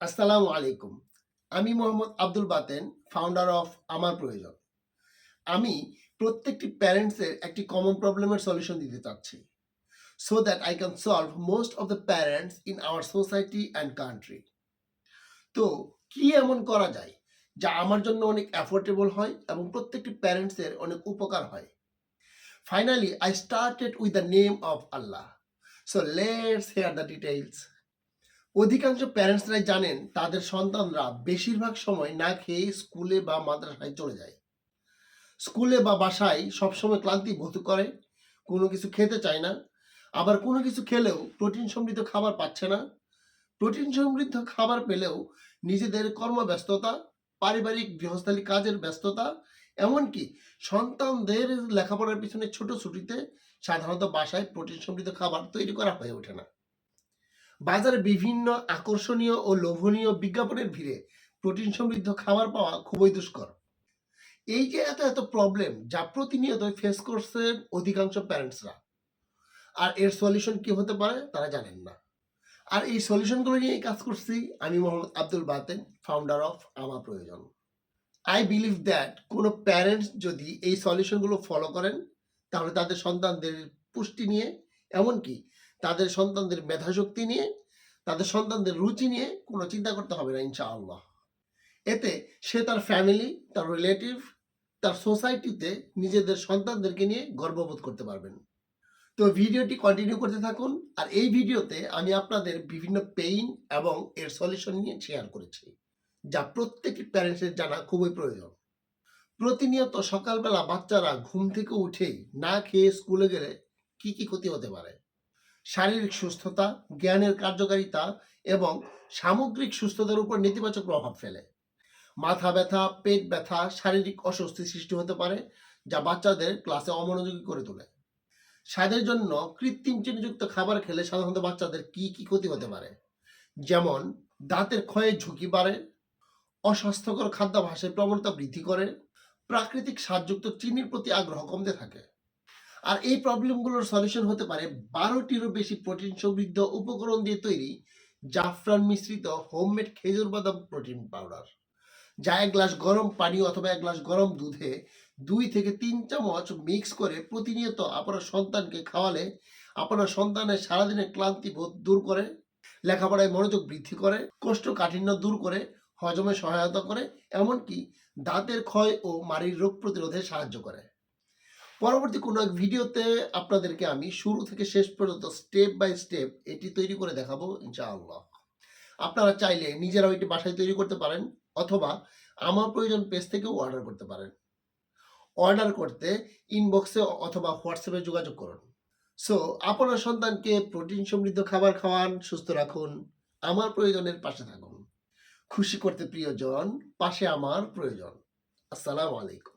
আসসালামু আলাইকুম। আমি মোহাম্মদ আব্দুল বাতেন ফাউন্ডার অফ আমার প্রয়োজন। আমি প্রত্যেকটি প্যারেন্টসের একটি কমন প্রবলেমের সলিউশন দিতে চাচ্ছি। So that I can solve most of the parents in our society and country তো কি এমন করা যায় যা আমার জন্য অনেক অ্যাফোর্ডেবল হয় এবং প্রত্যেকটি প্যারেন্টসের অনেক উপকার হয়? Finally I started with the name of Allah so let's hear the details অধিকাংশ প্যারেন্টসরাই জানেন তাদের সন্তানরা বেশিরভাগ সময় না খেয়ে স্কুলে বা মাদ্রাসায় চলে যায়। স্কুলে বা বাসায় সবসময় ক্লান্তি বোধ করে, কোনো কিছু খেতে চায় না, আবার কোনো কিছু খেলেও প্রোটিন সমৃদ্ধ খাবার পাচ্ছে না। প্রোটিন সমৃদ্ধ খাবার পেলেও নিজেদের কর্মব্যস্ততা, পারিবারিক গৃহস্থালী কাজের ব্যস্ততা, এমনকি সন্তানদের লেখাপড়ার পিছনে ছোট ছুটিতে সাধারণত বাসায় প্রোটিন সমৃদ্ধ খাবার তৈরি করা হয়ে ওঠে না। বাজারে বিভিন্ন আকর্ষণীয় ও লোভনীয় বিজ্ঞাপনের ভিড়ে প্রোটিন সমৃদ্ধ খাবার পাওয়া খুবই দুষ্কর। এই যে এত এত প্রবলেম যা প্রতিনিয়ত ফেস করছেন অধিকাংশ প্যারেন্টসরা আর এর সলিউশন কি হতে পারে তারা জানেন না। আর এই সলিউশনগুলো নিয়ে কাজ করছি আমি মোহাম্মদ আব্দুল বাতেন ফাউন্ডার অফ আমার প্রয়োজন। আই বিলিভ দ্যাট কোনো প্যারেন্টস যদি এই সলিউশনগুলো ফলো করেন, তাহলে তাদের সন্তানদের পুষ্টি নিয়ে, এমনকি তাদের সন্তানদের মেধাশক্তি নিয়ে, তাদের সন্তানদের রুচি নিয়ে কোনো চিন্তা করতে হবে না, ইনশাআল্লাহ। এতে সে তার ফ্যামিলি তার রিলেটিভ তার সোসাইটিতে নিজেদের সন্তানদেরকে নিয়ে গর্ববোধ করতে পারবেন। তো ভিডিওটি কন্টিনিউ করতে থাকুন, আর এই ভিডিওতে আমি আপনাদের বিভিন্ন পেইন এবং এর সলিউশন নিয়ে শেয়ার করেছি, যা প্রত্যেকটি প্যারেন্টসের জানা খুবই প্রয়োজন। প্রতিনিয়ত সকালবেলা বাচ্চারা ঘুম থেকে উঠেই না খেয়ে স্কুলে গেলে কি কি ক্ষতি হতে পারে? শারীরিক সুস্থতা, জ্ঞানের কার্যকারিতা এবং সামগ্রিক সুস্থতার উপর নেতিবাচক প্রভাব ফেলে। মাথা ব্যথা, পেট ব্যথা, শারীরিক অস্বস্তি সৃষ্টি হতে পারে, যা বাচ্চাদের ক্লাসে অমনোযোগী করে তোলে। স্বাদের জন্য কৃত্রিম চিনিযুক্ত খাবার খেলে সাধারণত বাচ্চাদের কি কি ক্ষতি হতে পারে? যেমন, দাঁতের ক্ষয়ের ঝুঁকি বাড়ে, অস্বাস্থ্যকর খাদ্যাভাসের প্রবণতা বৃদ্ধি করে, প্রাকৃতিক স্বাদযুক্ত চিনির প্রতি আগ্রহ কমতে থাকে। আর এই প্রবলেমগুলোর সলিউশন হতে পারে বারোটিরও বেশি প্রোটিন সমৃদ্ধ উপকরণ দিয়ে তৈরি জাফরান মিশ্রিত হোমমেড খেজুর বাদাম প্রোটিন পাউডার, যা এক গ্লাস গরম পানি অথবা এক গ্লাস গরম দুধে দুই থেকে তিন চামচ মিক্স করে প্রতিনিয়ত আপনার সন্তানকে খাওয়ালে আপনার সন্তানের সারাদিনের ক্লান্তি বোধ দূর করে, লেখাপড়ায় মনোযোগ বৃদ্ধি করে, কোষ্ঠকাঠিন্য দূর করে, হজমে সহায়তা করে, এমনকি দাঁতের ক্ষয় ও মাড়ির রোগ প্রতিরোধে সাহায্য করে। পরবর্তী কোনো এক ভিডিওতে আপনাদেরকে আমি শুরু থেকে শেষ পর্যন্ত স্টেপ বাই স্টেপ এটি তৈরি করে দেখাবো, ইনশাআল্লাহ। আপনারা চাইলে নিজেরাও এটি বাসায় তৈরি করতে পারেন অথবা আমার প্রয়োজন পেজ থেকেও অর্ডার করতে পারেন। অর্ডার করতে ইনবক্সে অথবা হোয়াটসঅ্যাপে যোগাযোগ করুন। সো আপনার সন্তানকে প্রোটিন সমৃদ্ধ খাবার খাওয়ান, সুস্থ রাখুন, আমার প্রয়োজনের পাশে থাকুন। খুশি করতে প্রিয়জন, পাশে আমার প্রয়োজন। আসসালামু আলাইকুম।